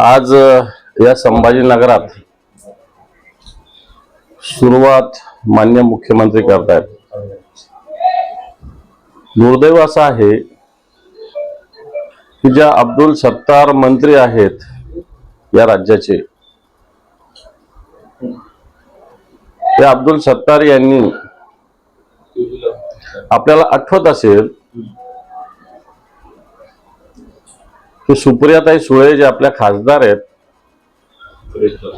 आज या संभाजीनगरात सुरुवात मान्य मुख्यमंत्री करतायत. दुर्दैव असं आहे की ज्या अब्दुल सत्तार मंत्री आहेत या राज्याचे त्या अब्दुल सत्तार यांनी आपल्याला आठवत असेल की सुप्रियाताई सुळे जे आपल्या खासदार आहेत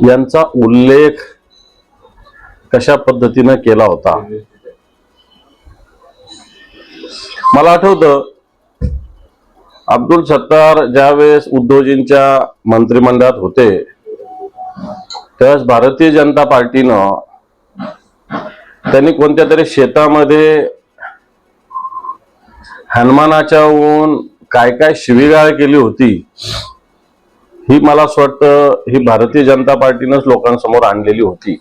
यांचा उल्लेख कशा पद्धतीनं केला होता? मला आठवतं अब्दुल सत्तार ज्यावेळेस उद्धवजींच्या मंत्रिमंडळात होते त्यावेळेस भारतीय जनता पार्टीनं त्यांनी कोणत्या तरी शेतामध्ये हनुमानाच्या ऊन काय काय शिवीगाळ केली होती ही मला असं वाटतं ही भारतीय जनता पार्टीनंच लोकांसमोर आणलेली होती.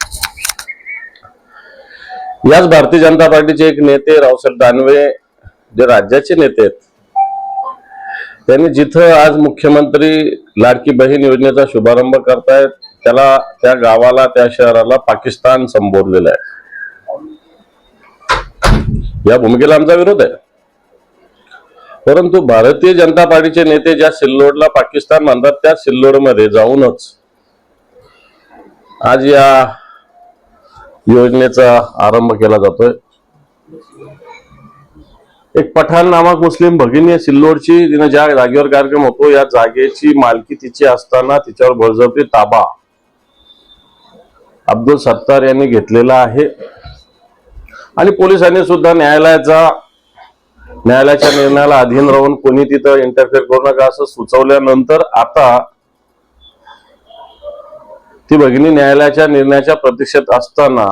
याच भारतीय जनता पार्टीचे एक नेते रावसाहेब दानवे जे राज्याचे नेते आहेत त्यांनी जिथं आज मुख्यमंत्री लाडकी बहीण योजनेचा शुभारंभ करतायत त्याला त्या गावाला त्या शहराला पाकिस्तान संबोधलेलं आहे. या भूमिकेला आमचा विरोध आहे. परंतु भारतीय जनता पार्टीचे नेते ज्या सिल्लोडला पाकिस्तान म्हणतात त्या सिल्लोडमध्ये जाऊनच आज या योजनेचा आरंभ केला जातोय. एक पठाण नामक मुस्लिम भगिनी आहे सिल्लोडची. तिने ज्या जागेवर कार्यक्रम होतो या जागेची मालकी तिची असताना तिच्यावर बळजबरी ताबा अब्दुल सत्तार यांनी घेतलेला आहे. आणि पोलिसांनी सुद्धा न्यायालयाचा न्यायालयाच्या निर्णयाला अधीन राहून कोणी तिथं इंटरफेअर करू नका असं सुचवल्यानंतर आता ती भगिनी न्यायालयाच्या निर्णयाच्या प्रतीक्षेत असताना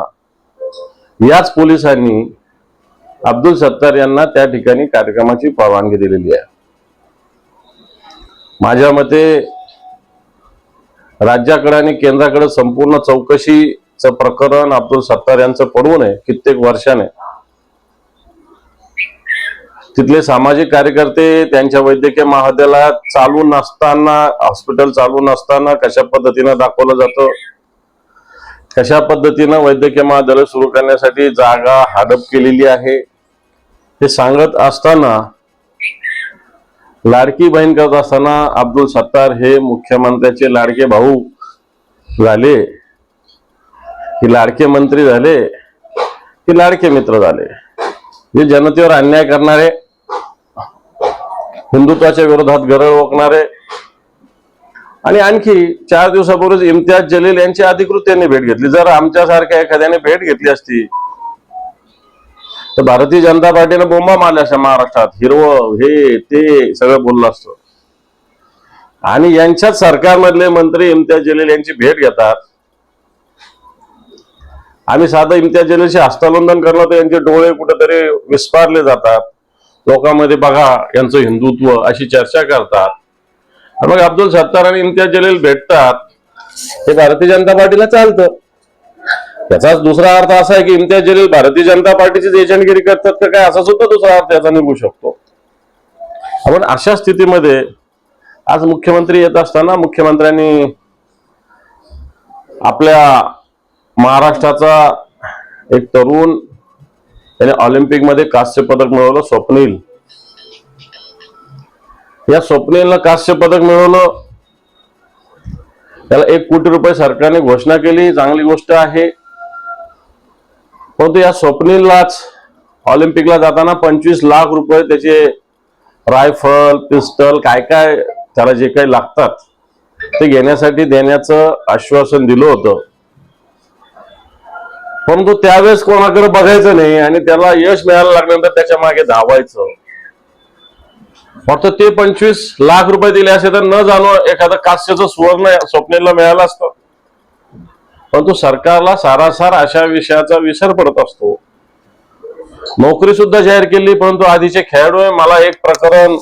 याच पोलिसांनी अब्दुल सत्तार यांना त्या ठिकाणी कार्यक्रमाची परवानगी दिलेली आहे. माझ्या मते राज्याकडे आणि केंद्राकडे संपूर्ण चौकशीचं प्रकरण अब्दुल सत्तार यांचं पडू नये कित्येक वर्षाने. तिथले सामाजिक कार्यकर्ते त्यांच्या वैद्यकीय महाविद्यालयात चालू नसताना हॉस्पिटल चालू नसताना कशा पद्धतीनं दाखवलं जातं? कशा पद्धतीनं वैद्यकीय महाविद्यालय सुरू करण्यासाठी जागा हडप केलेली आहे? हे सांगत असताना लाडकी बहीण करत असताना अब्दुल सत्तार हे मुख्यमंत्र्याचे लाडके भाऊ झाले. की लाडके मंत्री झाले. की लाडके मित्र झाले. जे जनतेवर अन्याय करणारे हिंदुत्वाच्या विरोधात गरळ ओकणारे आणि आणखी चार दिवसापूर्वीच इम्तियाज जलील यांची अधिकृत त्यांनी भेट घेतली. जर आमच्यासारख्या एखाद्याने भेट घेतली असती तर भारतीय जनता पार्टीने बोंबा मारल्या असत्या महाराष्ट्रात. हिरवं हे ते सगळं बोललं असतं. आणि यांच्याच सरकारमधले मंत्री इम्तियाज जलील यांची भेट घेतात. आम्ही साधं इम्तियाज जलीलशी हस्तांदोलन करलं तर यांचे डोळे कुठेतरी विस्पारले जातात. लोकांमध्ये बघा यांचं हिंदुत्व अशी चर्चा करतात. मग अब्दुल सत्तार आणि इम्तियाज जलील भेटतात. हे भारतीय जनता पार्टीला चालतं. त्याचाच दुसरा अर्थ असा आहे की इम्तियाज जलील भारतीय जनता पार्टीचीच एजंटगिरी करतात का काय? असा सुद्धा दुसरा अर्थ याचा निघू शकतो. आपण अशा स्थितीमध्ये आज मुख्यमंत्री येत असताना मुख्यमंत्र्यांनी आपल्या महाराष्ट्राचा एक तरुण त्याने ऑलिम्पिकमध्ये कांस्य पदक मिळवलं स्वप्नील. या स्वप्नीलनं कांस्य पदक मिळवलं. त्याला एक कोटी रुपये सरकारने घोषणा केली चांगली गोष्ट आहे. परंतु या स्वप्नीललाच ऑलिम्पिकला जाताना पंचवीस लाख रुपये त्याचे रायफल पिस्टल काय काय त्याला जे काही लागतात ते घेण्यासाठी देण्याचं आश्वासन दिलं होतं. परंतु त्यावेळेस कोणाकडे बघायचं नाही आणि त्याला यश मिळायला लागल्यानंतर त्याच्यामागे धावायचं. फक्त ते पंचवीस लाख रुपये दिले असे तर न जाणो एखादं कास्यचं सुवर्ण स्वप्नेला मिळालं असतं. परंतु सरकारला सारासार अशा विषयाचा विसर पडत असतो. नोकरी सुद्धा जाहीर केली परंतु आधीचे खेळाडू मला एक प्रकरण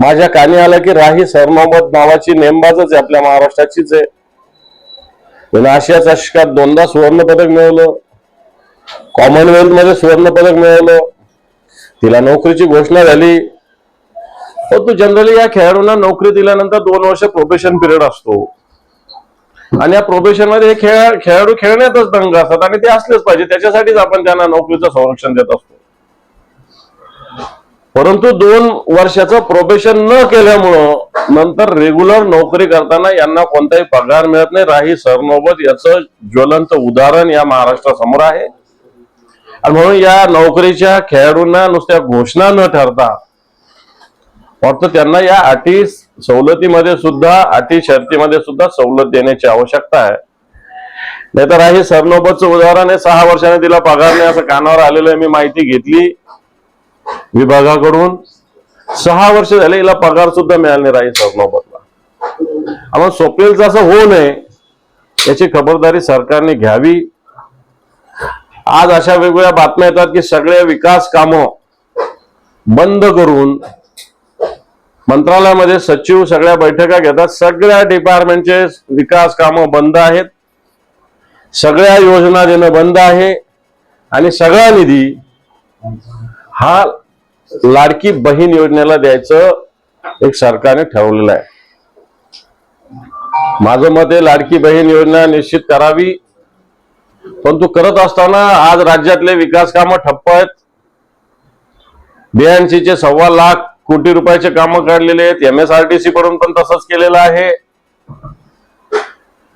माझ्या कानी आलं की राही सरमोहम्मद नावाची नेमबाजच आहे आपल्या महाराष्ट्राचीच आहे. त्याने आशिया चषकात दोनदा सुवर्ण पदक मिळवलं. कॉमनवेल्थमध्ये सुवर्ण पदक मिळवलं. तिला नोकरीची घोषणा झाली. परंतु जनरली या खेळाडूंना नोकरी दिल्यानंतर दोन वर्ष प्रोबेशन पिरियड असतो. आणि या प्रोबेशनमध्ये हे खेळ खेळाडू खेळण्यातच दंग असतात आणि ते असलेच पाहिजे. त्याच्यासाठीच आपण त्यांना नोकरीचं संरक्षण देत असतो. परंतु दोन वर्षाचं प्रोबेशन न केल्यामुळं नंतर रेग्युलर नोकरी करताना यांना कोणताही पगार मिळत नाही. राही सरनोबत याचं ज्वलंत उदाहरण या महाराष्ट्रासमोर आहे. आणि म्हणून या नोकरीच्या खेळाडूंना नुसत्या घोषणा न ठरता फक्त त्यांना या अटी सवलतीमध्ये सुद्धा अटी शर्तीमध्ये सुद्धा सवलत देण्याची आवश्यकता आहे. नाहीतर राही सरनोबतचं उदाहरण हे सहा वर्षाने तिला पगार नाही असं कानावर आलेलं आहे मी माहिती घेतली. विभागाकडून सहा वर्ष झाले हिला पगार सुद्धा मिळाला नाही राही सरनोबतला आम्हाला स्वप्नीलचं असं होऊ नये याची खबरदारी सरकारने घ्यावी. आज अशा वेगवेगळ्या बातम्या येतात की सगळे विकास कामं बंद करून मंत्रालयामध्ये सचिव सगळ्या बैठका घेतात. सगळ्या डिपार्टमेंटचे विकास कामं बंद आहेत. सगळ्या योजना देणं बंद आहे. आणि सगळा निधी हा लाडकी बहीण योजनेला द्यायचं एक सरकारने ठरवलेलं आहे. माझं मत आहे लाडकी बहीण योजना निश्चित करावी. परंतु करत असताना आज राज्यातले विकास कामं ठप्प आहेत. बीएनसीचे सव्वा लाख कोटी रुपयाचे कामं काढलेले आहेत. एमएसआरटीसी कडून पण तसंच केलेलं आहे.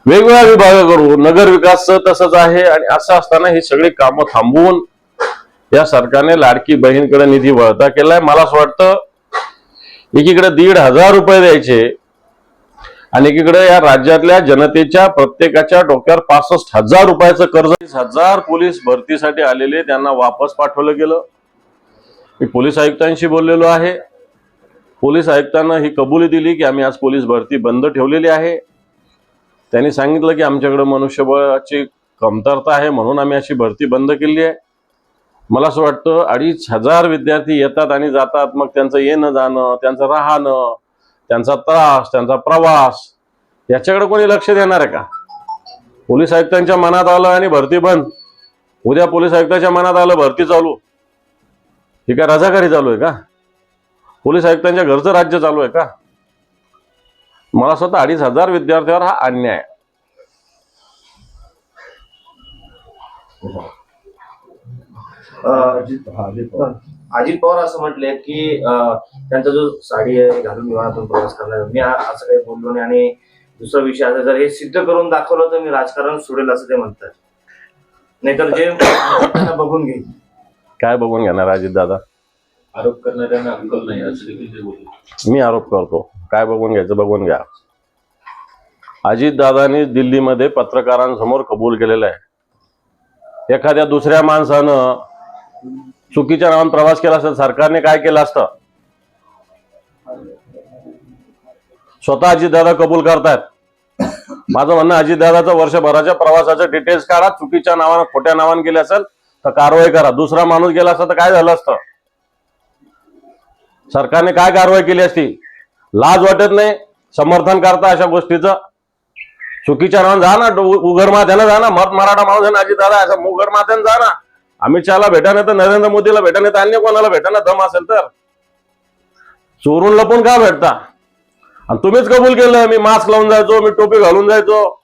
वेगवेगळ्या विभागाकडून नगर विकासचं तसंच आहे आणि असं असताना ही सगळी कामं थांबवून या सरकारने लाडकी बहीणकडे निधी वळता केलाय. मला असं वाटतं एकीकडे दीड हजार रुपये द्यायचे आणि एकीकडे या राज्यातल्या जनतेच्या प्रत्येकाच्या डोक्यावर पासष्ट हजार रुपयाचं कर्ज. हजार पोलीस भरतीसाठी आलेले त्यांना वापस पाठवलं गेलं. मी पोलीस आयुक्तांशी बोललेलो आहे. पोलीस आयुक्तांना ही कबुली दिली की आम्ही आज पोलीस भरती बंद ठेवलेली आहे. त्यांनी सांगितलं की आमच्याकडे मनुष्यबळाची कमतरता आहे म्हणून आम्ही अशी भरती बंद केली आहे. मला असं वाटतं अडीच हजार विद्यार्थी येतात आणि जातात. मग त्यांचं येणं जाणं त्यांचं राहणं त्यांचा त्रास त्यांचा प्रवास याच्याकडे कोणी लक्ष देणार आहे का? पोलीस आयुक्तांच्या मनात आलं आणि भरती बंद. उद्या पोलीस आयुक्ताच्या मनात आलं भरती चालू. ही काय रजाकारी चालू आहे का? पोलीस आयुक्तांच्या घरचं राज्य चालू आहे का? मला असं वाटतं अडीच हजार विद्यार्थ्यांवर हा अन्याय आहे. अजित पवार. असं म्हटले की त्यांचा जो साडी आहे घालून विमानातून प्रवास करणार. मी असं काही बोललो नाही. आणि दुसरा विषय आता जर हे सिद्ध करून दाखवलं तर मी राजकारण सोडेल असं ते म्हणतात. नाहीतर जे बघून घेईल. काय बघून घेणार अजित दादा? आरोप करणाऱ्यांना अक्कल नाही असं देखील ते बोलले. मी आरोप करतो. काय बघून घ्यायचं बघून घ्या. अजित दादानी दिल्लीमध्ये पत्रकारांसमोर कबूल केलेलं आहे. एखाद्या दुसऱ्या माणसानं चुकीच्या नावाने प्रवास केला असता सरकारने काय केलं असतं? स्वतः अजितदादा कबूल करतायत. माझं म्हणणं अजितदादाचा वर्षभराच्या प्रवासाचं डिटेल्स काढा चुकीच्या नावानं खोट्या नावानं गेले असेल तर कारवाई करा. दुसरा माणूस गेला असता तर काय झालं असतं? सरकारने काय कारवाई केली असती? लाज वाटत नाही समर्थन करता अशा गोष्टीचं? चुकीच्या नावानं जा ना डो- उघड माथ्यानं जा ना मत मराठा माणूस आहे ना अजितदादा असं उघड माथ्यानं जा ना. अमित शहाला भेटा नाही तर नरेंद्र मोदीला भेटा नाही तर अन्य कोणाला भेटा ना दम असेल तर? चोरून लपून का भेटता? आणि तुम्हीच कबूल केलं मी मास्क लावून जायचो मी टोपी घालून जायचो.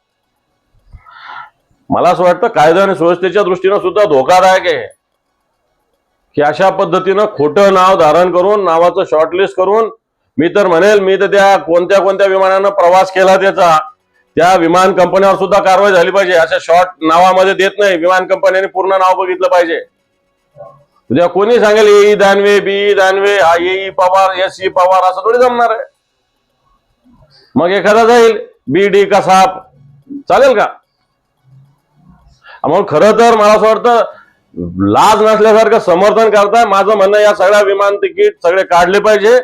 मला असं वाटतं कायदा आणि सुव्यवस्थेच्या दृष्टीनं सुद्धा धोकादायक आहे. की अशा पद्धतीनं खोटं नाव धारण करून नावाचं शॉर्टलिस्ट करून मी तर म्हणेल मी तर त्या कोणत्या कोणत्या विमानानं प्रवास केला त्याचा. त्या विमान कंपन्यावर सुद्धा कारवाई झाली पाहिजे. अशा शॉर्ट नावामध्ये देत नाही. विमान कंपन्यांनी पूर्ण नाव बघितलं पाहिजे. उद्या कोणी सांगेल ए दानवे बी दानवे हा A Pawar S E Pawar असं थोडी जमणार आहे. मग एखादा जाईल बी डी कसाप चालेल का? म्हणून खरं तर मला असं वाटतं लाज नसल्यासारखं समर्थन करताय. माझं म्हणणं या सगळ्या विमान तिकीट सगळे काढले पाहिजे.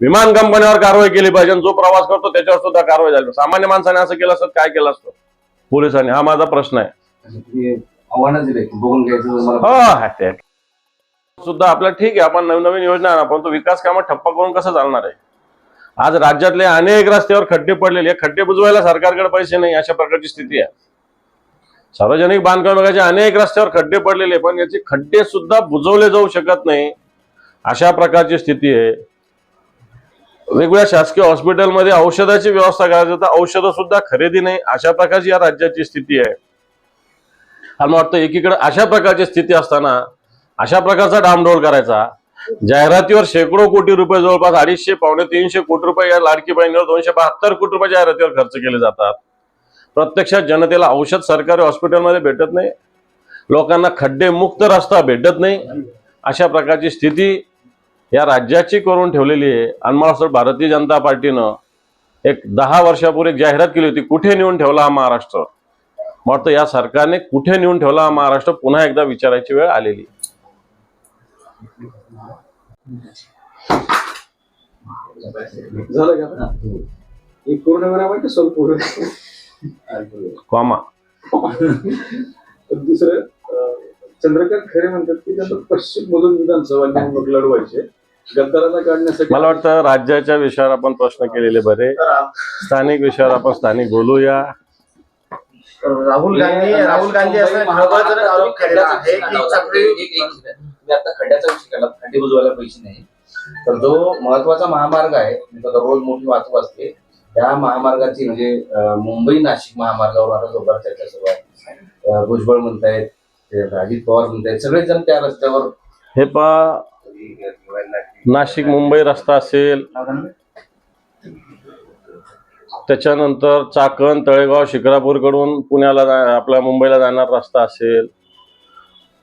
विमान कंपन्यावर कारवाई केली पाहिजे जो प्रवास करतो त्याच्यावर सुद्धा कारवाई झाली सामान्य माणसाने असं केलं असतं काय केलं असतं? पोलिसांनी. हा माझा प्रश्न आहे. हो सुद्धा आपलं ठीक आहे आपण नवीन नवीन योजना आणा परंतु विकास कामं ठप्प करून कसं चालणार आहे? आज राज्यातले अनेक रस्त्यावर खड्डे पडलेले खड्डे बुजवायला सरकारकडे पैसे नाही अशा प्रकारची स्थिती आहे. सार्वजनिक बांधकाम विभागाचे अनेक रस्त्यावर खड्डे पडलेले पण याचे खड्डे सुद्धा बुजवले जाऊ शकत नाही अशा प्रकारची स्थिती आहे. वेगवेगळ्या शासकीय हॉस्पिटलमध्ये औषधाची व्यवस्था करायची तर औषधं सुद्धा खरेदी नाही. अशा प्रकारची या राज्याची स्थिती आहे. आणि मला वाटतं एकीकडे अशा प्रकारची स्थिती असताना अशा प्रकारचा डामडोल करायचा. जाहिरातीवर शेकडो कोटी रुपये जवळपास अडीचशे पावणे तीनशे कोटी रुपये या लाडकी बहिणीवर दोनशे बहात्तर कोटी रुपये जाहिरातीवर खर्च केले जातात. प्रत्यक्षात जनतेला औषध सरकारी हॉस्पिटलमध्ये भेटत नाही. लोकांना खड्डे मुक्त रस्ता भेटत नाही. अशा प्रकारची स्थिती या राज्याची करून ठेवलेली आहे. आणि मला असं भारतीय जनता पार्टीनं एक दहा वर्षापूर्वी एक जाहिरात केली होती कुठे नेऊन ठेवला हा महाराष्ट्र? मला वाटतं या सरकारने कुठे नेऊन ठेवला हा महाराष्ट्र? पुन्हा एकदा विचारायची वेळ आलेली. कॉमा. दुसरं चंद्रकांत खरे म्हणतात की त्यांना पश्चिम मधून विधानसभा निवडणूक लढवायचे गद्दाराला काढण्यासाठी मला वाटतं राज्याच्या विषयावर आपण प्रश्न केलेले बरे. स्थानिक विषयावर आपण स्थानिक बोलूया. राहुल गांधी राहुल गांधी असं आरोप केलेला आहे की चक्री आता खड्ड्याचा विषय केला खड्डे बुजवायला पैसे नाही. तर जो महत्त्वाचा महामार्ग आहे रोज मोठी वाहतूक असते त्या महामार्गाची म्हणजे मुंबई नाशिक महामार्गावर आता जोरदार चर्चा सुरू आहे. भुजबळ म्हणतायत ते अजित पवार म्हणतायत. सगळेच जण त्या रस्त्यावर हे पा नाशिक मुंबई रस्ता असेल. त्याच्यानंतर चाकण तळेगाव शिक्रापूरकडून पुण्याला जा- आपल्या मुंबईला जाणारा रस्ता असेल.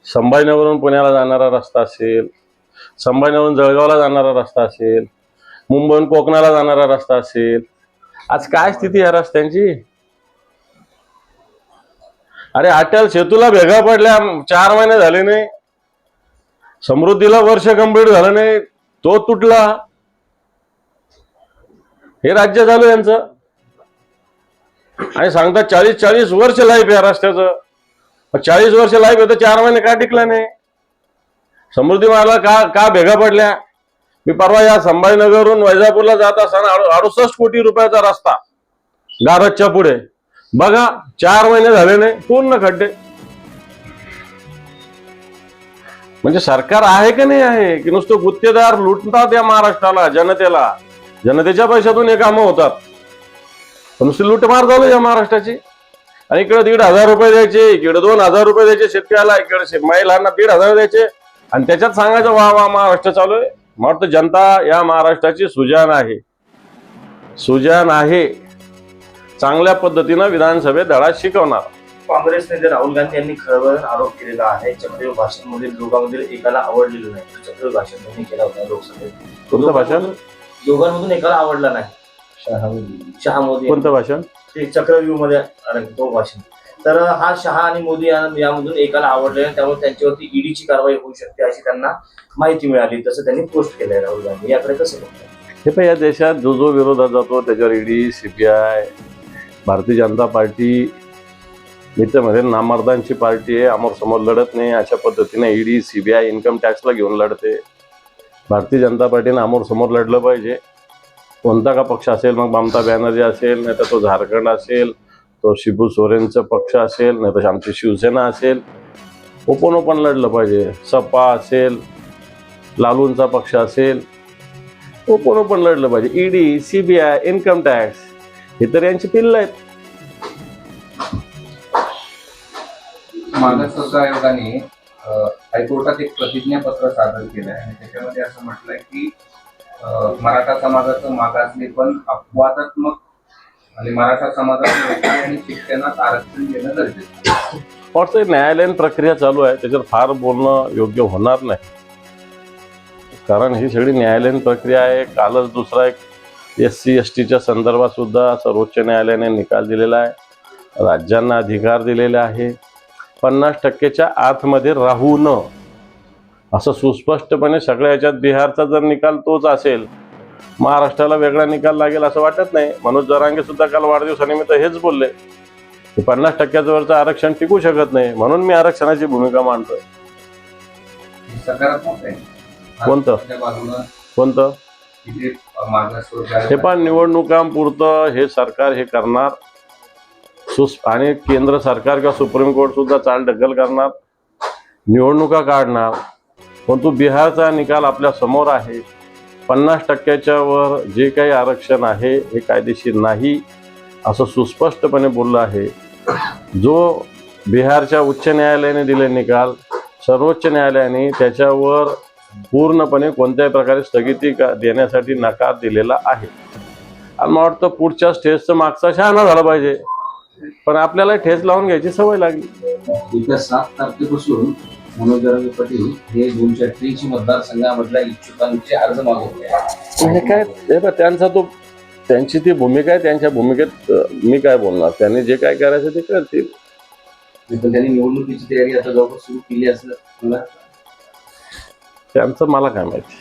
संभाजीनगरहून पुण्याला जाणारा रस्ता असेल. संभाजीनगरहून जळगावला जाणारा रस्ता असेल. मुंबईहून कोकणाला जाणारा रस्ता असेल. आज काय स्थिती या रस्त्यांची? अरे अटल सेतूला भेगा पडल्या चार महिने झाले नाही. समृद्धीला वर्ष कंप्लीट झालं नाही. तो तुटला. हे राज्य झालं यांचं. आणि सांगतात चाळीस चाळीस वर्ष लाईफ या रस्त्याचं. चाळीस वर्ष लाईफ आहे तर चार महिने का टिकला नाही? समृद्धी मला का का भेगा पडल्या? मी परवा या संभाजीनगरहून वैजापूरला जात असताना अडुसष्ट कोटी रुपयाचा रस्ता. गारजच्या पुढे. बघा चार महिने झाले नाही पूर्ण खड्डे. म्हणजे सरकार आहे की नाही आहे? की नुसतं गुत्तेदार लुटतात या महाराष्ट्राला जनतेला? जनतेच्या पैशातून हे कामं होतात. नुसती लुटमार झालो या महाराष्ट्राची. आणि इकडे दीड हजार रुपये द्यायचे इकडे दोन हजार रुपये द्यायचे शेतकऱ्याला इकडे शे- महिलांना दीड हजार द्यायचे. आणि त्याच्यात सांगायचं वा वा महाराष्ट्र चालू आहे. मला वाटतं जनता या महाराष्ट्राची सुजान आहे. सुजान आहे. चांगल्या पद्धतीनं विधानसभेत धडा शिकवणार. काँग्रेस नेते राहुल गांधी यांनी खरं आरोप केलेला आहे चक्रीय भाषण मधील दोघांमधील एकाला आवडलेलं नाही. चक्रीय भाषण त्यांनी केला होता लोकसभेत. कोणतं भाषण? दोघांमधून एकाला आवडला नाही. शहा मोदी. कोणतं भाषण? ते चक्रव्यूहमध्ये अरे तो भाषण. तर हा शहा आणि मोदी यामधून एकाला आवडले नाही त्यामुळे त्यांच्यावरती ईडीची कारवाई होऊ शकते अशी त्यांना माहिती मिळाली तसं त्यांनी पोस्ट केलंय राहुल गांधी. याकडे कसं हे पण या देशात जो जो विरोधात जातो त्याच्यावर ED CBI Bharatiya Janata party मित्रमध्ये नामर्दांची party आहे आमोरसमोर लढत नाही अशा पद्धतीने ईडी सीबीआय इन्कम टॅक्सला घेऊन लढते. भारतीय जनता पार्टीने आमोरसमोर लढलं पाहिजे. कोणता का पक्ष असेल मग ममता बॅनर्जी असेल नाही तर तो झारखंड असेल तो शिबू सोरेनचा पक्ष असेल नाही तर आमची शिवसेना असेल. ओपन ओपन लढलं पाहिजे. सपा असेल लालूंचा पक्ष असेल ओपन ओपन लढलं पाहिजे. ईडी सीबीआय इन्कम टॅक्स हे तर यांची पिल्लं आहेत. मागासवर्ग आयोगाने हायकोर्टात एक प्रतिज्ञापत्र सादर केलं आहे. आणि त्याच्यामध्ये असं म्हटलंय की मराठा समाजाचं मागासले पण अपवादात्मक आणि मराठा समाजाला नोकरी आणि शिक्षणात आरक्षण देणं गरजेचं वाटतं न्यायालयीन प्रक्रिया चालू आहे. त्याच्यावर फार बोलणं योग्य होणार नाही. कारण ही सगळी न्यायालयीन प्रक्रिया आहे. कालच दुसरा एक एस सी एस टीच्या संदर्भात सुद्धा सर्वोच्च न्यायालयाने निकाल दिलेला आहे. राज्यांना अधिकार दिलेले आहे. पन्नास टक्केच्या आतमध्ये राहू न. असं सुस्पष्टपणे सगळ्या याच्यात बिहारचा जर निकाल तोच असेल महाराष्ट्राला वेगळा निकाल लागेल असं वाटत नाही. मनोज जरांगे सुद्धा काल वाढदिवसानिमित्त हेच बोलले की पन्नास टक्क्याचं वरचं आरक्षण टिकू शकत नाही म्हणून मी आरक्षणाची भूमिका मांडतोय. कोणतं? कोणतं? हे पण निवडणुकांपुरतं हे सरकार हे करणार. सुस आणि केंद्र सरकार किंवा सुप्रीम कोर्ट सुद्धा चालढकल करणार निवडणुका काढणार. परंतु बिहारचा निकाल आपल्यासमोर आहे. पन्नास टक्क्याच्या वर जे काही आरक्षण आहे हे कायदेशीर नाही असं सुस्पष्टपणे बोललं आहे. जो बिहारच्या उच्च न्यायालयाने दिले निकाल सर्वोच्च न्यायालयाने त्याच्यावर पूर्णपणे कोणत्याही प्रकारे स्थगिती का देण्यासाठी नकार दिलेला आहे. आणि मला वाटतं पुढच्या स्टेजचं मागचा शहाणा झाला पाहिजे. पण आपल्याला ठेच लावून घ्यायची सवय लागली. येत्या सात तारखेपासून मनोज जरांगे पाटील हे दोनशे अठ्ठ्याऐंशी मतदारसंघामधल्या इच्छुकांचे अर्ज मागवले. हे काय हे बघ, त्यांचा तो त्यांची ती भूमिका आहे त्यांच्या भूमिकेत अं, मी काय बोलणार? त्यांनी जे काय करायचं ते करतील. पण त्यांनी निवडणुकीची तयारी आता जवळपास सुरू केली असं मला त्यांचं मला काय माहिती?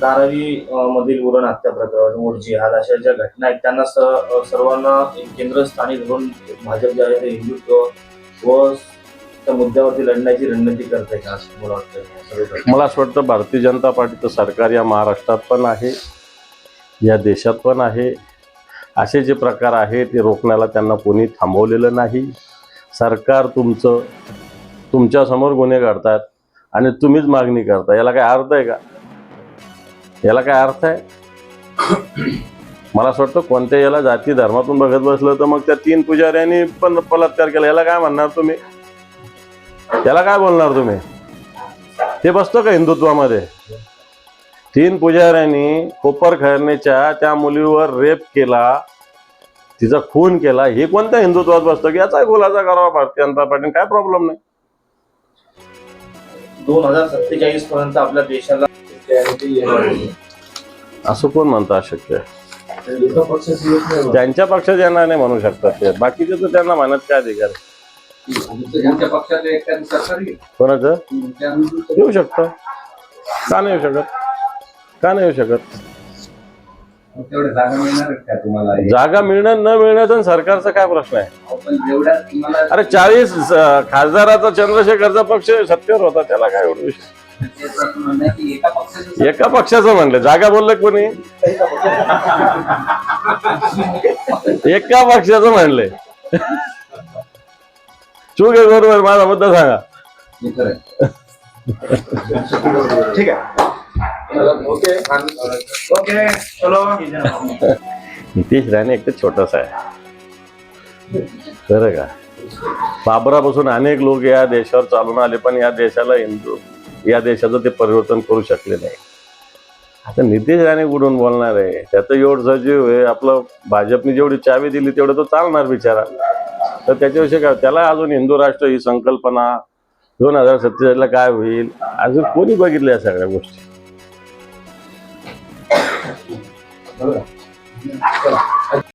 धारावी मधील उरण हत्या प्रकरण मूळ जिहाद अशा ज्या घटना आहेत त्यांना स- सर्वांना केंद्रस्थानी धरून भाजप जे आहे ते हिंदुत्व व त्या मुद्द्यावरती लढण्याची रणनीती करते का असं मला वाटतं मला असं वाटतं भारतीय जनता पार्टीचं सरकार या महाराष्ट्रात पण आहे या देशात पण आहे. असे जे प्रकार आहे ते रोखण्याला त्यांना कोणी थांबवलेलं नाही. सरकार तुमचं तुमच्यासमोर गुन्हे काढतात आणि तुम्हीच मागणी करता याला काय अर्थ आहे का? याला काय अर्थ आहे? मला असं वाटतं कोणत्या याला जाती धर्मातून बघत बसलं तर मग त्या तीन पुजाऱ्यांनी पण बलात्कार केला. याला काय म्हणणार तुम्ही? याला काय बोलणार तुम्ही? ते बसतं का हिंदुत्वामध्ये? तीन पुजाऱ्यांनी कोपर खैरनेच्या त्या मुलीवर रेप केला तिचा खून केला. हे कोणत्या हिंदुत्वात बसतं की याचा खुलासा करावा भारतीय जनता पार्टीने? काय प्रॉब्लेम नाही. दोन हजार सत्तेचाळीस पर्यंत आपल्या देशाला असं कोण म्हणतं अशक्य? ज्यांच्या नाही त्यांच्या पक्षात यांना नाही म्हणू शकतात ते. बाकीचे तर त्यांना म्हणत काय अधिकार? कोणाचं? येऊ शकतं. का नाही येऊ शकत? का नाही येऊ शकत? जागा मिळणार मिळणं न मिळण्याचा सरकारचा काय प्रश्न आहे? अरे चाळीस खासदाराचा चंद्रशेखरचा पक्ष सत्तेवर होता त्याला काय एवढं विषय एका पक्षाचं म्हणलं जागा बोललं कोणी? एका पक्षाचं म्हणलंय चूक आहे बरोबर माझा मुद्दा सांगा. ठीक आहे. ओके ओके चलो. नितीश राणे एक तर छोटासा आहे. खरं का? बाबरापासून अनेक लोक या देशावर चालून आले पण या देशाला हिंदू या देशाचं ते परिवर्तन करू शकले नाही. आता नितीश राणे उडून बोलणार आहे. त्याचं एवढं सजीव आहे आपलं भाजपने जेवढी चावी दिली तेवढं तो चालणार बिचारा तर त्याच्याविषयी काय? त्याला अजून हिंदू राष्ट्र ही संकल्पना दोन हजार सत्तेचाळीसला काय होईल? अजून कोणी बघितलं या सगळ्या गोष्टी?